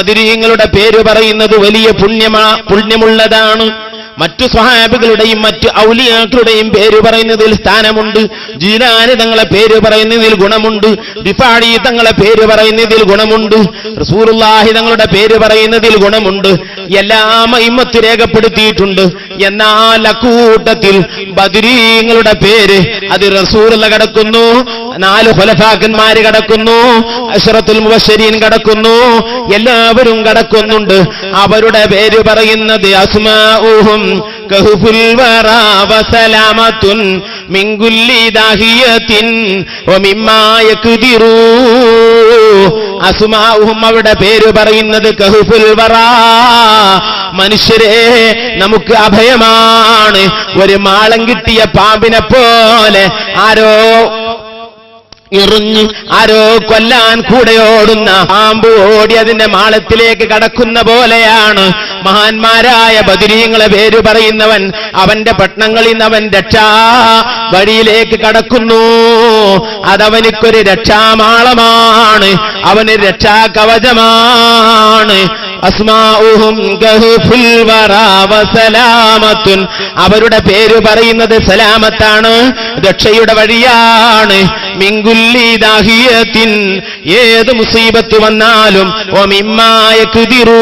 ബദരീങ്ങളുടെ പേര് പറയുന്നത് വലിയ പുണ്യമാ പുണ്യമുള്ളതാണ്. മറ്റു സ്വഹാബികളുടെയും മറ്റു ഔലിയാക്കളുടെയും പേര് പറയുന്നതിൽ സ്ഥാനമുണ്ട്. ജീലാനി തങ്ങളെ പേര് പറയുന്നതിൽ ഗുണമുണ്ട്. ദിഫാഴി തങ്ങളെ പേര് പറയുന്നതിൽ ഗുണമുണ്ട്. റസൂറുല്ലാഹി തങ്ങളുടെ പേര് പറയുന്നതിൽ ഗുണമുണ്ട്. എല്ലാം മൈമത്ത് രേഖപ്പെടുത്തിയിട്ടുണ്ട്. എന്നാൽ അക്കൂട്ടത്തിൽ ബദരീങ്ങളുടെ പേര് അത് റസൂറുള്ള കിടക്കുന്നു. നാല് ഫലഫാക്കന്മാര് കിടക്കുന്നു. അഷറത്തുൽ മുബശ്ശരീൻ കിടക്കുന്നു. എല്ലാവരും കിടക്കുന്നുണ്ട്. അവരുടെ പേര് പറയുന്നത് അസ്മാഉഹും ദാഹിയത്തിൻ അസ്മാഉഹും അവരുടെ പേര് പറയുന്നത് കഹുഫുൽ മനുഷ്യരെ നമുക്ക് അഭയമാണ്. ഒരു മാളം കിട്ടിയ പാമ്പിനെ പോലെ ആരോ എറിഞ്ഞ് ആരോ കൊല്ലാൻ കൂടെ ഓടുന്ന പാമ്പ് ഓടി അതിന്റെ മാളത്തിലേക്ക് കടക്കുന്ന പോലെയാണ്. മഹാന്മാരായ ബദിരീങ്ങളെ പേര് പറയുന്നവൻ അവന്റെ പട്ടണങ്ങളിൽ നിന്ന് അവൻ രക്ഷാ വഴിയിലേക്ക് കടക്കുന്നു. അതവനിക്കൊരു രക്ഷാമാളമാണ്. അവന് രക്ഷാ അവരുടെ പേര് പറയുന്നത് സലാമത്താണ് രക്ഷയുടെ വഴിയാണ്. മിങ്കുല്ലിദാഹിയത്തിൻ ഏത് മുസീബത്ത് വന്നാലും ഓ മിമ്മായ കുതിരൂ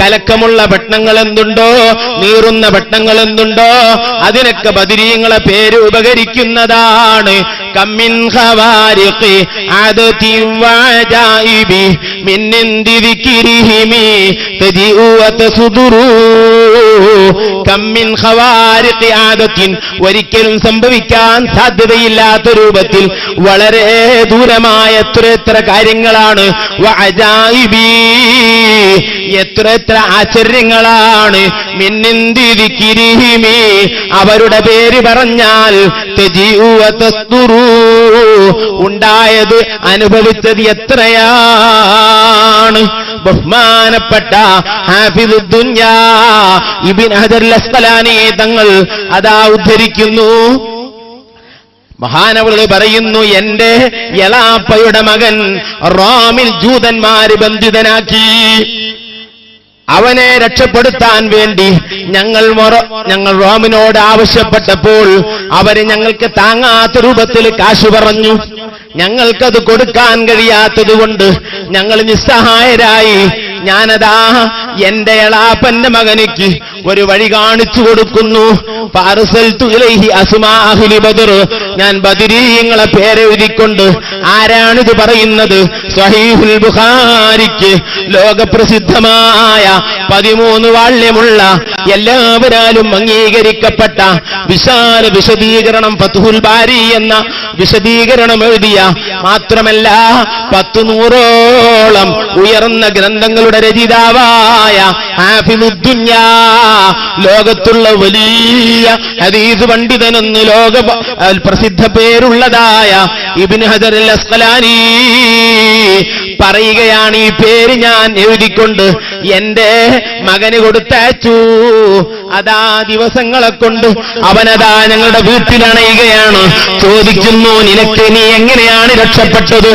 കലക്കമുള്ള ഭക്ഷണങ്ങൾ എന്തുണ്ടോ നീറുന്ന ഭക്ഷണങ്ങൾ എന്തുണ്ടോ അതിനൊക്കെ ബദിരീങ്ങളെ പേര് ഉപകരിക്കുന്നതാണ്. കമ്മിൻ ഖവാരിഖി ആദതി വജായിബി മിൻ ഇന്ദി ദിക്രിഹിമി തജിഉ വതസുദുറു. കമ്മിൻ ആദത്തിൻ ഒരിക്കലും സംഭവിക്കാൻ സാധ്യതയില്ലാത്ത രൂപത്തിൽ വളരെ ദൂരമായ എത്ര എത്ര കാര്യങ്ങളാണ്. എത്ര എത്ര ആശ്ചര്യങ്ങളാണ്. മിന്നിന്തി ദിക്രിഹിമി അവരുടെ പേര് പറഞ്ഞാൽ തെജീവ വതസ്തുറു. ഉണ്ടായത് അനുഭവിച്ചത് എത്രയാണ്? ബഹുമാനപ്പെട്ട ഹാഫിദുദ്ദുന്യാ ഇബിൻ ഹജർ തങ്ങൾ അതാ ഉദ്ധരിക്കുന്നു. മഹാനവൾ പറയുന്നു എന്റെ എളാപ്പയുടെ മകൻ റോമിൽ ജൂതന്മാര് ബന്ധിതനാക്കി. അവനെ രക്ഷപ്പെടുത്താൻ വേണ്ടി ഞങ്ങൾ ഞങ്ങൾ റോമിനോട് ആവശ്യപ്പെട്ടപ്പോൾ അവർ ഞങ്ങൾക്ക് താങ്ങാത്ത രൂപത്തിൽ കാശ് പറഞ്ഞു. ഞങ്ങൾക്കത് കൊടുക്കാൻ കഴിയാത്തത് കൊണ്ട് ഞങ്ങൾ നിസ്സഹായരായി. ഞാനതാ എന്റെ എളാപ്പന്റെ മകനിക്ക് ഒരു വഴി കാണിച്ചു കൊടുക്കുന്നു. ഞാൻ ബദിരീങ്ങളെ പേരെഴുതിക്കൊണ്ട് ആരാണിത് പറയുന്നത്? സ്വഹീഹുൽ ബുഖാരിക്ക്. ലോകപ്രസിദ്ധമായ പതിമൂന്ന് വാള്യമുള്ള എല്ലാവരാലും അംഗീകരിക്കപ്പെട്ട വിശാല വിശദീകരണം ഫത്തുഹുൽ ബാരി എന്ന വിശദീകരണം എഴുതിയ മാത്രമല്ല പത്തു നൂറോളം ഉയർന്ന ഗ്രന്ഥങ്ങളുടെ രചയിതാവായ ഹാഫിമുദ്ദുന്യാ ലോകത്തുള്ള വലിയ ഹദീസ് പണ്ഡിതനെന്ന് ലോക പ്രസിദ്ധ പേരുള്ളതായ ഇബിൻ ഹജർ അൽ അസ്കലാനി പറയുകയാണ് ഈ പേര് ഞാൻ എഴുതിക്കൊണ്ട് എന്റെ മകന് കൊടുത്തയച്ചു. അതാ ദിവസങ്ങളെ കൊണ്ട് അവനതാ ഞങ്ങളുടെ വീട്ടിലണയുകയാണ് ചോദിക്കുന്നു നിനക്ക് നീ എങ്ങനെയാണ് രക്ഷപ്പെട്ടത്?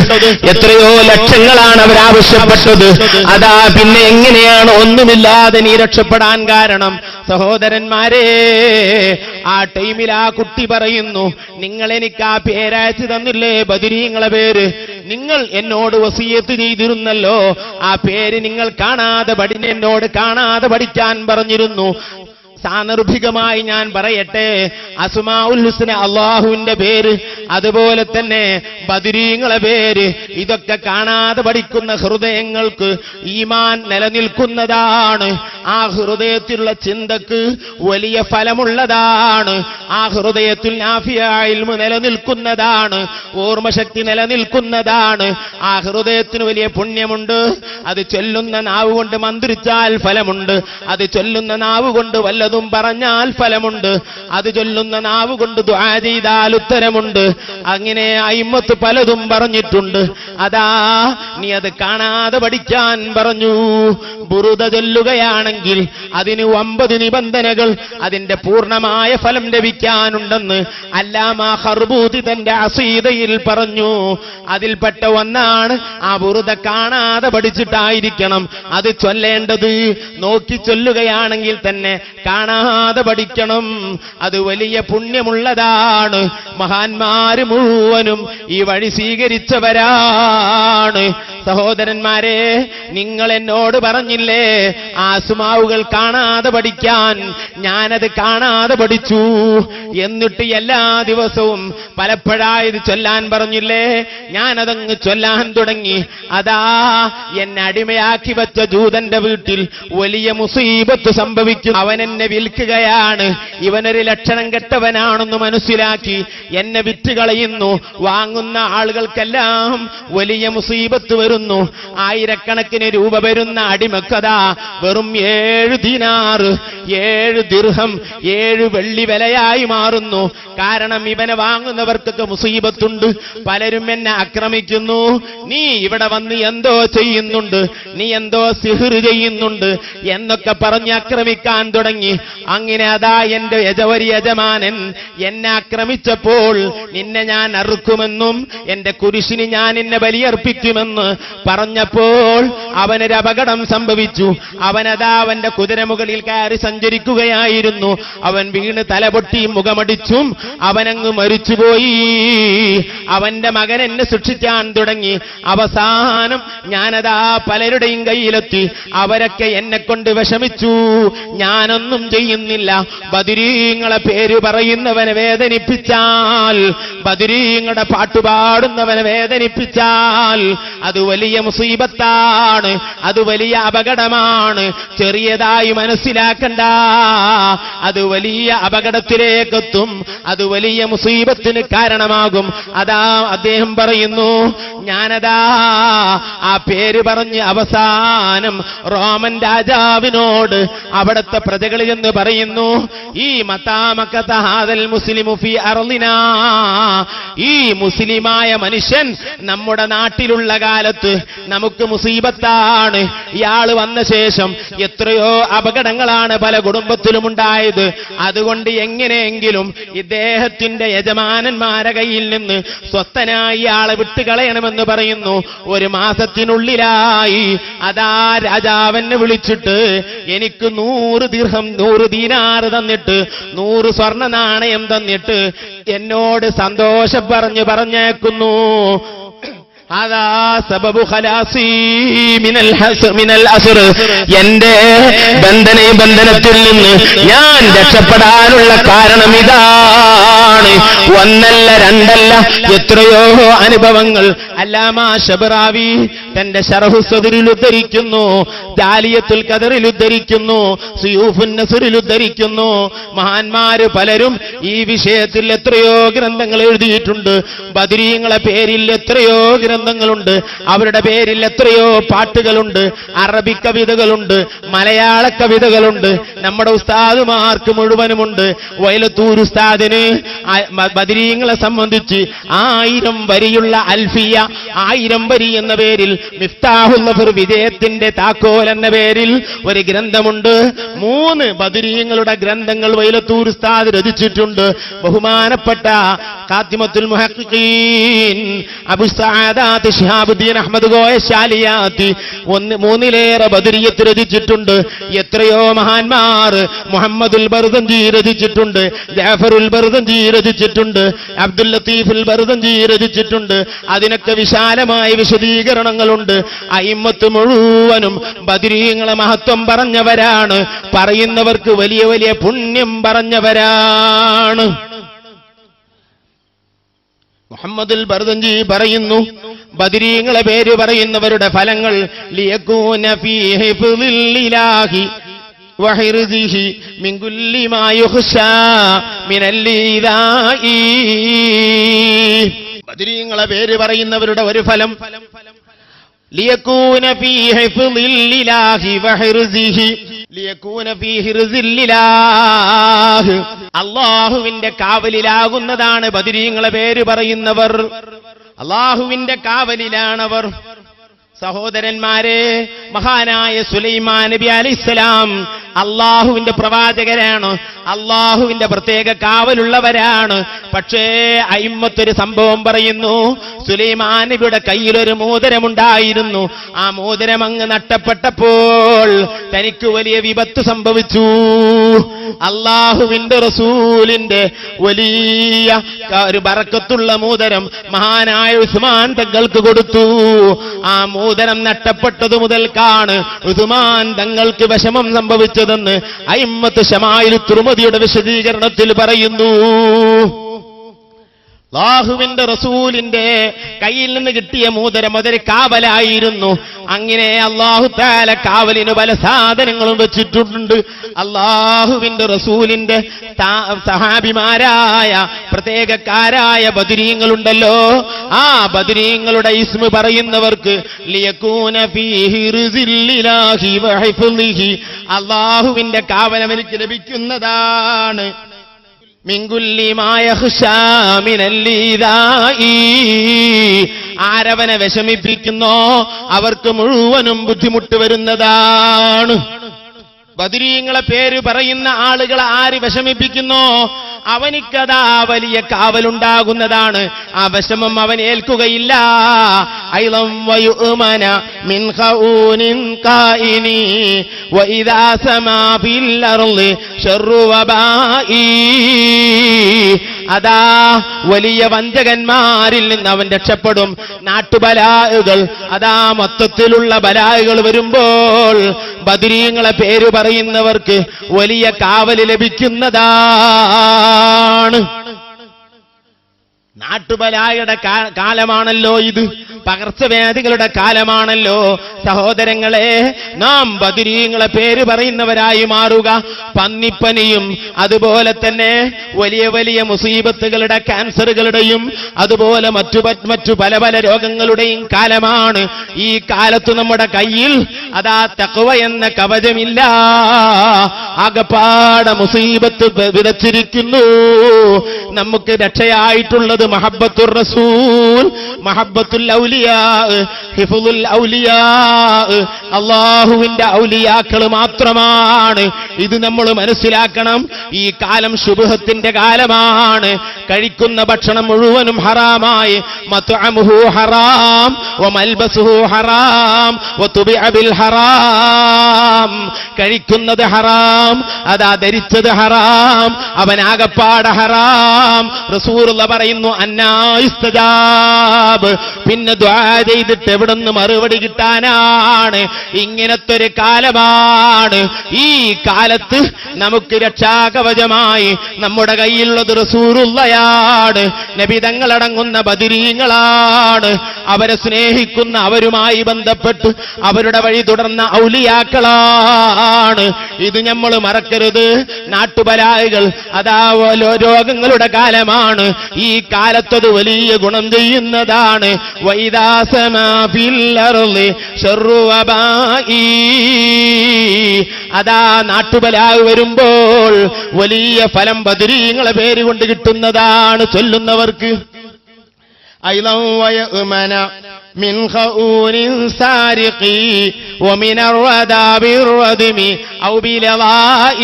എത്രയോ ലക്ഷങ്ങളാണ് അവരാവശ്യപ്പെട്ടത് അതാ പിന്നെ എങ്ങനെയാണ് ഒന്നുമില്ലാതെ നീ രക്ഷപ്പെടാൻ കാരണം? സഹോദരന്മാരെ ആ ടൈമിൽ ആ കുട്ടി പറയുന്നു നിങ്ങൾ എനിക്ക് ആ പേരയച്ചു തന്നില്ലേ ബദിരീങ്ങളെ പേര്? നിങ്ങൾ എന്നോട് വസീയത്ത് ചെയ്തിരുന്നല്ലോ. ആ പേര് നിങ്ങൾ കാണാതെ പഠി എന്നോട് കാണാതെ പഠിക്കാൻ പറഞ്ഞിരുന്നു. സാന്ദർഭികമായി ഞാൻ പറയട്ടെ. അസുമാ ഉൽ ഹുസ്ന അള്ളാഹുവിന്റെ പേര്. അതുപോലെ തന്നെ ബദിരീങ്ങളെ പേര് ഇതൊക്കെ കാണാതെ പഠിക്കുന്ന ഹൃദയങ്ങൾക്ക് ഈമാൻ നിലനിൽക്കുന്നതാണ്. ആ ഹൃദയത്തിലുള്ള ചിന്തക്ക് വലിയ ഫലമുള്ളതാണ്. ആ ഹൃദയത്തിൽ നാഫിയായിൽമ് നിലനിൽക്കുന്നതാണ്. ഓർമ്മശക്തി നിലനിൽക്കുന്നതാണ്. ആ ഹൃദയത്തിന് വലിയ പുണ്യമുണ്ട്. അത് ചൊല്ലുന്ന നാവ് കൊണ്ട് മന്ത്രിച്ചാൽ ഫലമുണ്ട്. അത് ചൊല്ലുന്ന നാവ് കൊണ്ട് വല്ലതും പറഞ്ഞാൽ ഫലമുണ്ട്. അത് ചൊല്ലുന്ന നാവ് കൊണ്ട് ദ്വാ ചെയ്താൽ ഉത്തരമുണ്ട്. അങ്ങനെ അയിമത്ത് പലതും പറഞ്ഞിട്ടുണ്ട്. അതാ നീ അത് കാണാതെ പഠിക്കാൻ പറഞ്ഞു. ബുറുത ചൊല്ലുകയാണെങ്കിൽ അതിന് ഒമ്പത് നിബന്ധനകൾ അതിന്റെ പൂർണമായ ഫലം ലഭിക്കാനുണ്ടെന്ന് അല്ലാമ ഹർബൂതി തന്റെ അസീതയിൽ പറഞ്ഞു. അതിൽപ്പെട്ട ഒന്നാണ് ആ ബുറുത കാണാതെ പഠിച്ചിട്ടായിരിക്കണം. അത് ചൊല്ലേണ്ടത് നോക്കി ചൊല്ലുകയാണെങ്കിൽ തന്നെ കാണാതെ പഠിക്കണം. അത് വലിയ പുണ്യമുള്ളതാണ്. മഹാന്മാര് മുഴുവനും ഈ വഴി സ്വീകരിച്ചവരാണ്. സഹോദരന്മാരെ നിങ്ങൾ എന്നോട് പറഞ്ഞില്ലേ ആസുമാവുകൾ കാണാതെ പഠിക്കാൻ ഞാനത് കാണാതെ പഠിച്ചു. എന്നിട്ട് എല്ലാ ദിവസവും പലപ്പോഴായത് ചൊല്ലാൻ പറഞ്ഞില്ലേ ഞാനതങ്ങ് ചൊല്ലാൻ തുടങ്ങി. അതാ എന്നെ അടിമയാക്കി വെച്ച ജൂതന്റെ വീട്ടിൽ വലിയ മുസീബത്ത് സംഭവിക്കും. അവൻ എന്നെ വിൽക്കുകയാണ്. ഇവനൊരു ലക്ഷണം കെട്ടവനാണെന്ന് മനസ്സിലാക്കി എന്നെ വിറ്റ് കളയുന്നു. വാങ്ങുന്ന ആളുകൾക്കെല്ലാം വലിയ മുസീബത്ത് വരുന്നു. ആയിരക്കണക്കിന് രൂപ വരുന്ന അടിമക്കഥ വെറും ഏഴ് ദിനാറ് ഏഴ് ദിർഹം ഏഴ് വെള്ളി വിലയായി മാറുന്നു. കാരണം ഇവനെ വാങ്ങുന്നവർക്കൊക്കെ മുസീബത്തുണ്ട്. പലരും എന്നെ ആക്രമിക്കുന്നു. നീ ഇവിടെ വന്ന് എന്തോ ചെയ്യുന്നുണ്ട്. നീ എന്തോ സിഹിർ ചെയ്യുന്നുണ്ട് എന്നൊക്കെ പറഞ്ഞ് ആക്രമിക്കാൻ തുടങ്ങി. അങ്ങനെ അതാ എന്റെ യജവരി യജമാനൻ എന്നെ ആക്രമിച്ചപ്പോൾ നിന്നെ ഞാൻ അറുക്കുമെന്നും എന്റെ കുരിശിന് ഞാൻ എന്നെ ബലിയർപ്പിക്കുമെന്ന് പറഞ്ഞപ്പോൾ അവനൊരു അപകടം സംഭവിച്ചു. അവനതാ അവന്റെ കുതിരമുകളിൽ കയറി സഞ്ചരിക്കുകയായിരുന്നു. അവൻ വീണ് തലപൊട്ടി മുഖമടിച്ചും അവനങ്ങ് മരിച്ചുപോയി. അവന്റെ മകൻ എന്നെ ശിക്ഷിക്കാൻ തുടങ്ങി. അവസാനം ഞാനതാ പലരുടെയും കയ്യിലെത്തി. അവരൊക്കെ എന്നെ കൊണ്ട് വിഷമിച്ചു. ഞാനൊന്നും ചെയ്യുന്നില്ല. ബദിരീങ്ങളെ പേര് പറയുന്നവനെ വേദനിപ്പിച്ചാൽ ബദിരീങ്ങളുടെ പാട്ടുപാടുന്നവനെ വേദനിപ്പിച്ചാൽ അത് വലിയ മുസീബത്താണ് അത് വലിയ അപകടമാണ്. ചെറിയതായി മനസ്സിലാക്കണ്ട. അത് വലിയ അപകടത്തിലേക്കെത്തും അത് വലിയ മുസീബത്തിന് കാരണമാകും. അതാ അദ്ദേഹം പറയുന്നു ഞാനതാ ആ പേര് പറഞ്ഞ് അവസാനം റോമൻ രാജാവിനോട് അവിടുത്തെ പ്രജകളിൽ എന്ന് പറയുന്നു ഈ മത്താമക്കത്തഹാദൽ മുസ്ലിമു ഫി അർളിനാ. ഈ മുസ്ലിമായ മനുഷ്യൻ നമ്മുടെ നാട്ടിലുള്ള കാലത്ത് നമുക്ക് മുസീബത്താണ്. ഇയാൾ വന്ന ശേഷം എത്രയോ അപകടങ്ങളാണ് പല കുടുംബത്തിലും ഉണ്ടായത്. അതുകൊണ്ട് എങ്ങനെയെങ്കിലും ഇദ്ദേഹത്തിന്റെ യജമാനന്മാരെ കയ്യിൽ നിന്ന് സ്വസ്ഥനായി ഇയാളെ വിട്ടുകളയണമെന്ന് പറയുന്നു. ഒരു മാസത്തിനുള്ളിലായി അതാ രാജാവെന്നെ വിളിച്ചിട്ട് എനിക്ക് നൂറ് ദീർഘം നൂറ് ദീനാറ് തന്നിട്ട് നൂറ് സ്വർണ നാണയം തന്നിട്ട് എന്നോട് സന്തോഷം പറഞ്ഞു പറഞ്ഞേക്കുന്നു. എന്റെ ബന്ധന ബന്ധനത്തിൽ നിന്ന് ഞാൻ രക്ഷപ്പെടാനുള്ള കാരണം ഇതാണ് ഒന്നല്ല രണ്ടല്ല എത്രയോ അനുഭവങ്ങൾ അല്ലാമ ഷബറാവി തന്റെ ഷറഹു സദറിൽ ഉദ്ധരിക്കുന്നു ജാലിയത്തുൽ കദറിൽ ഉദ്ധരിക്കുന്നു സിയൂഫുൻ നസറിൽ ഉദ്ധരിക്കുന്നു. മഹാന്മാര് പലരും ഈ വിഷയത്തിൽ എത്രയോ ഗ്രന്ഥങ്ങൾ എഴുതിയിട്ടുണ്ട്. ബദിരീങ്ങളെ പേരിൽ എത്രയോ ഗ്രന്ഥങ്ങളുണ്ട് അവരുടെ പേരിൽ എത്രയോ പാട്ടുകളുണ്ട്. അറബി കവിതകളുണ്ട്. മലയാള കവിതകളുണ്ട്. നമ്മുടെ ഉസ്താദുമാർക്ക് മുഴുവനുമുണ്ട്. വയലത്തൂർ ഉസ്താദിന് ബദരീങ്ങളെ സംബന്ധിച്ച് ആയിരം വരിയുള്ള അൽഫിയ ആയിരം വരി എന്ന പേരിൽ മിഫ്താഹുൽ നഫർ വിജയത്തിന്റെ താക്കോൽ എന്ന പേരിൽ ഒരു ഗ്രന്ഥമുണ്ട്. മൂന്ന് ബദരീങ്ങളുടെ ഗ്രന്ഥങ്ങൾ വൈലത്തൂർ ഉസ്താദ് രചിച്ചിട്ടുണ്ട്. ബഹുമാനപ്പെട്ട കാത്തിമത്തുൽ മുഹീൻ അബു സഅദാത്ത് ശിഹാബുദ്ദീൻ അഹമ്മദ് കോയ ശാലിയാത്ത് ഒന്ന് മൂന്നിലേറെ ബദരിയത്ത് രചിച്ചിട്ടുണ്ട്. എത്രയോ മഹാന്മാർ മുഹമ്മദുൽ ബർദഞ്ചി രചിച്ചിട്ടുണ്ട്. ജാഫറുൽ ബർദഞ്ചി രചിച്ചിട്ടുണ്ട്. അബ്ദുൽ ലത്തീഫുൽ ബർദഞ്ചി രചിച്ചിട്ടുണ്ട്. അതിനൊക്കെ വിശാലമായ വിശദീകരണങ്ങളുണ്ട്. അയിമ്മത്ത് മുഴുവനും ബദരീങ്ങളെ മഹത്വം പറഞ്ഞവരാണ്. പറയുന്നവർക്ക് വലിയ വലിയ പുണ്യം പറഞ്ഞവരാണ്. മുഹമ്മദുൽ ബർദഞ്ചി പറയുന്നു ബദിരീങ്ങളെ പേര് പറയുന്നവരുടെ ഫലങ്ങൾ ബദിരീങ്ങളെ പേര് പറയുന്നവരുടെ ഒരു ഫലം ഇലാഹി വഹിർദിഹി ലിയകൂന ഫീ ഹിർസില്ലിലാഹ്. അള്ളാഹുവിന്റെ കാവലിലാകുന്നതാണ് ബദിരീങ്ങളെ പേര് പറയുന്നവർ. അള്ളാഹുവിന്റെ കാവലിലാണവർ. സഹോദരന്മാരെ മഹാനായ സുലൈമാൻ നബി അലൈഹിസ്സലാം അള്ളാഹുവിന്റെ പ്രവാചകരാണ്. അള്ളാഹുവിന്റെ പ്രത്യേക കാവലുള്ളവരാണ്. പക്ഷേ അയിമ്മത്തൊരു സംഭവം പറയുന്നു. സുലൈമാൻ നബിയുടെ കയ്യിലൊരു മോതിരമുണ്ടായിരുന്നു. ആ മോതിരം അങ്ങ് നട്ടപ്പെട്ടപ്പോൾ തനിക്ക് വലിയ വിപത്ത് സംഭവിച്ചു. അള്ളാഹുവിന്റെ റസൂലിന്റെ വലിയ ഒരു ബറക്കത്തുള്ള മോതിരം മഹാനായ ഉസ്മാൻ തങ്ങൾക്ക് കൊടുത്തു. ആ മോതിരം നഷ്ടപ്പെട്ടതു മുതൽക്കാണ് ഉസ്മാൻ തങ്ങൾക്ക് വിഷമം സംഭവിച്ചതെന്ന് അയിമ്മത്ത് ഷമായിൽ തുറുമതിയുടെ വിശദീകരണത്തിൽ പറയുന്നു. അള്ളാഹുവിന്റെ റസൂലിന്റെ കയ്യിൽ നിന്ന് കിട്ടിയ മൂതര അതൊരു കാവലായിരുന്നു. അങ്ങനെ അള്ളാഹു താല കാവലിന് പല സാധനങ്ങളും വെച്ചിട്ടുണ്ട്. അള്ളാഹുവിന്റെ റസൂലിന്റെ സഹാബിമാരായ പ്രത്യേകക്കാരായ ബദിരീങ്ങളുണ്ടല്ലോ. ആ ബദിരീങ്ങളുടെ ഇസ്മ പറയുന്നവർക്ക്. അള്ളാഹുവിന്റെ കാവലമെനിക്ക് ലഭിക്കുന്നതാണ്. ആരവനെ വിഷമിപ്പിക്കുന്നോ? അവർക്ക് മുഴുവനും ബുദ്ധിമുട്ട് വരുന്നതാണ്. ബദരീങ്ങളെ പേര് പറയുന്ന ആളുകളെ ആര് വിഷമിപ്പിക്കുന്നോ? അവനിക്കതാ വലിയ കാവലുണ്ടാകുന്നതാണ്. ആ വിഷമം അവൻ ഏൽക്കുകയില്ല. ഐളം അതാ വലിയ വഞ്ചകന്മാരിൽ നിന്ന് അവൻ രക്ഷപ്പെടും. നാട്ടുബലായുകൾ അതാ മൊത്തത്തിലുള്ള ബലായുകൾ വരുമ്പോൾ ബദിരീങ്ങളെ പേര് പറയുന്നവർക്ക് വലിയ കാവൽ ലഭിക്കുന്നതാണ്. നാട്ടുബലായുടെ കാ- കാലമാണല്ലോ ഇത്. പകർച്ചവ്യാധികളുടെ കാലമാണല്ലോ. സഹോദരങ്ങളെ നാം ബദിരീങ്ങളെ പേര് പറയുന്നവരായി മാറുക. പന്നിപ്പനിയും അതുപോലെ തന്നെ വലിയ വലിയ മുസീബത്തുകളുടെ ക്യാൻസറുകളുടെയും അതുപോലെ മറ്റു മറ്റു പല പല രോഗങ്ങളുടെയും കാലമാണ്. ഈ കാലത്ത് നമ്മുടെ കയ്യിൽ അതാ തക്കവ എന്ന കവചമില്ല. ആകപ്പാട മുസീബത്ത് വിതച്ചിരിക്കുന്നു. നമുക്ക് രക്ഷയായിട്ടുള്ളത് മഹബത്തുർ റസൂൽ മഹബത്തുൽ ഔലിയാ ഹിഫുൽ ഔലിയാ അള്ളാഹുവിന്റെ ഔലിയാക്കൾ മാത്രമാണ്. ഇത് നമ്മൾ മനസ്സിലാക്കണം. ഈ കാലം ശുഭത്തിന്റെ കാലമാണ്. കഴിക്കുന്ന ഭക്ഷണം മുഴുവനും ഹറാമായി. മത്അമുഹു ഹറാം വമൽബസുഹു ഹറാം വതുബിഅ ബിൽ ഹറാം. കഴിക്കുന്നത് ഹറാം അതാ ധരിച്ചത് ഹറാം അവനാകപ്പാട ഹറാം. റസൂറുള്ള പറയുന്നു അന്നായിസ്തജാബ് പിന്നെ ദ്വാ ചെയ്തിട്ട് എവിടുന്ന് മറുപടി കിട്ടാനാണ്? ഇങ്ങനത്തെ ഒരു കാലമാണ്. ഈ കാലത്ത് നമുക്ക് രക്ഷാകവചമായി നമ്മുടെ കയ്യിലുള്ളത് റസൂറുള്ളയാണ് നബിതങ്ങളടങ്ങുന്ന ബദിരീങ്ങളാണ്. അവരെ സ്നേഹിക്കുന്ന അവരുമായി ബന്ധപ്പെട്ട് അവരുടെ വഴി തുടർന്ന ഔലിയാക്കളാണ്. ഇത് നമ്മൾ മറക്കരുത്. നാട്ടുബലായികൾ അതാ രോഗങ്ങളുടെ കാലമാണ്. ഈ കാലത്തത് വലിയ ഗുണം ചെയ്യുന്നതാണ്. അതാ നാട്ടുബലാവ് വരുമ്പോൾ വലിയ ഫലം ബദരീങ്ങളെ പേര് കൊണ്ട് കിട്ടുന്നതാണ് ചൊല്ലുന്നവർക്ക്. ഐലം വയ من خؤون سارق ومن الردى بالردم أو بلظاء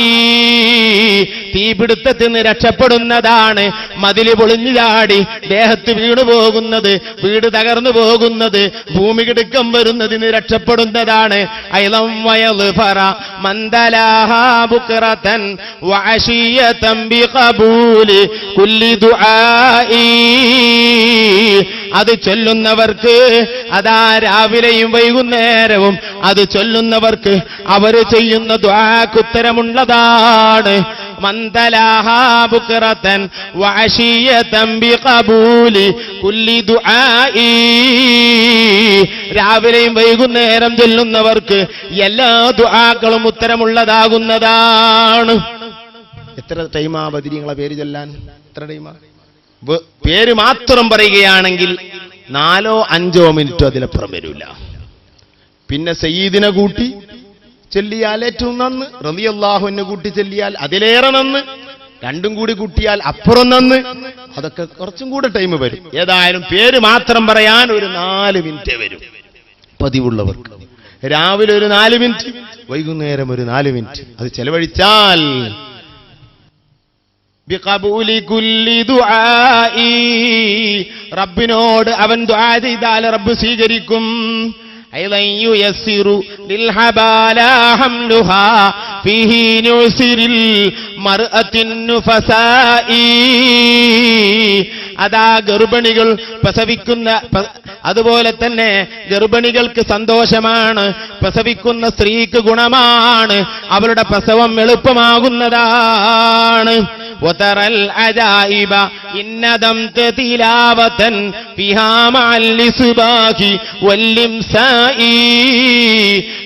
തീപിടുത്തത്തിൽ നിന്ന് രക്ഷപ്പെടുന്നതാണ് മതില് പൊളിഞ്ഞു ചാടി ദേഹത്ത് വീണു പോകുന്നത് വീട് തകർന്നു പോകുന്നത് ഭൂമി കിടുക്കം വരുന്നതിന് രക്ഷപ്പെടുന്നതാണ് അയലം വയല് ഫറ മന്ദലാഹാബുക്രതൻ വഅശിയതൻ ബിഖബൂലി കുല്ലി ദുആഇ അത് ചൊല്ലുന്നവർക്ക് അതാ രാവിലെയും വൈകുന്നേരവും അത് ചൊല്ലുന്നവർക്ക് അവർ ചെയ്യുന്ന ദ്വാക്കുത്തരമുള്ളതാണ്. മന്ദലാഹാബുക്രതൻ വഅശിയതൻ ബിഖബൂലി കുല്ലി ദുആഇ. രാവിലെയും വൈകുന്നേരം ചൊല്ലുന്നവർക്ക് എല്ലാ ദുആക്കളും ഉത്തരമുള്ളതാകുന്നതാണ്. എത്ര ടൈമാ ബദിരിങ്ങളെ പേര് ചൊല്ലാൻ? എത്ര ടൈമാ? പേര് മാത്രം പറയുകയാണെങ്കിൽ നാലോ അഞ്ചോ മിനിറ്റ് അതിലപ്പുറം വരില്ല പിന്നെ സയ്യിദിനെ കൂട്ടി ചെല്ലിയാൽ ഏറ്റവും നന്ന് റളിയല്ലാഹുവിനെ കൂട്ടി ചെല്ലിയാൽ അതിലേറെ നന്ന് രണ്ടും കൂടി കൂട്ടിയാൽ അപ്പുറം നന്ന് അതൊക്കെ കുറച്ചും കൂടെ ടൈം വരും. ഏതായാലും പേര് മാത്രം പറയാൻ ഒരു നാല് മിനിറ്റ് വരും. പതിവുള്ളവർക്ക്. രാവിലെ ഒരു നാല് മിനിറ്റ് വൈകുന്നേരം ഒരു നാല് മിനിറ്റ്. അത് ചെലവഴിച്ചാൽ. ബിഖബൂലി കുല്ലി ദുആഇ. റബ്ബിനോട് അവൻ ദുആ ചെയ്താൽ റബ്ബ് സ്വീകരിക്കും. അതാ ഗർഭിണികൾ പ്രസവിക്കുന്ന അതുപോലെ തന്നെ ഗർഭിണികൾക്ക് സന്തോഷമാണ്. പ്രസവിക്കുന്ന സ്ത്രീക്ക് ഗുണമാണ്. അവരുടെ പ്രസവം എളുപ്പമാകുന്നതാണ്. وترى العجائب إن دمت تلاوة فيها مع الإصباح والإمساء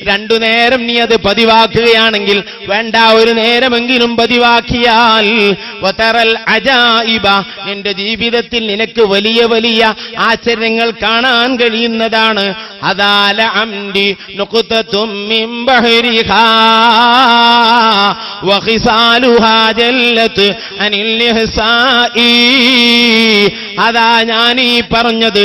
രണ്ടു നേരം നീ അത് പതിവാക്കുകയാണെങ്കിൽ വേണ്ട ഒരു നേരമെങ്കിലും പതിവാക്കിയാൽ വതറൽ അജായിബ നിന്റെ ജീവിതത്തിൽ നിനക്ക് വലിയ വലിയ ആശ്ചര്യങ്ങൾ കാണാൻ കഴിയുന്നതാണ് അതാല അംഡി നുഖ്തത്തും അതാ ഞാൻ ഈ പറഞ്ഞത്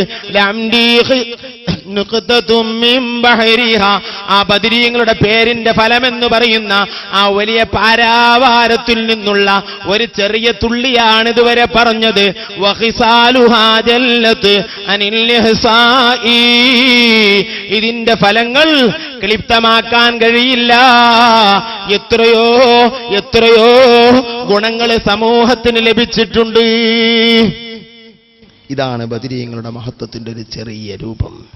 ആ ബദരീങ്ങളുടെ പേരിന്റെ ഫലമെന്ന് പറയുന്ന ആ വലിയ പാരാവാരത്തിൽ നിന്നുള്ള ഒരു ചെറിയ തുള്ളിയാണ് ഇതുവരെ പറഞ്ഞത്. ഇതിന്റെ ഫലങ്ങൾ ക്ലിപ്തമാക്കാൻ കഴിയില്ല. എത്രയോ എത്രയോ ഗുണങ്ങൾ സമൂഹത്തിന് ലഭിച്ചിട്ടുണ്ട്. ഇതാണ് ബദരീങ്ങളുടെ മഹത്വത്തിന്റെ ഒരു ചെറിയ രൂപം.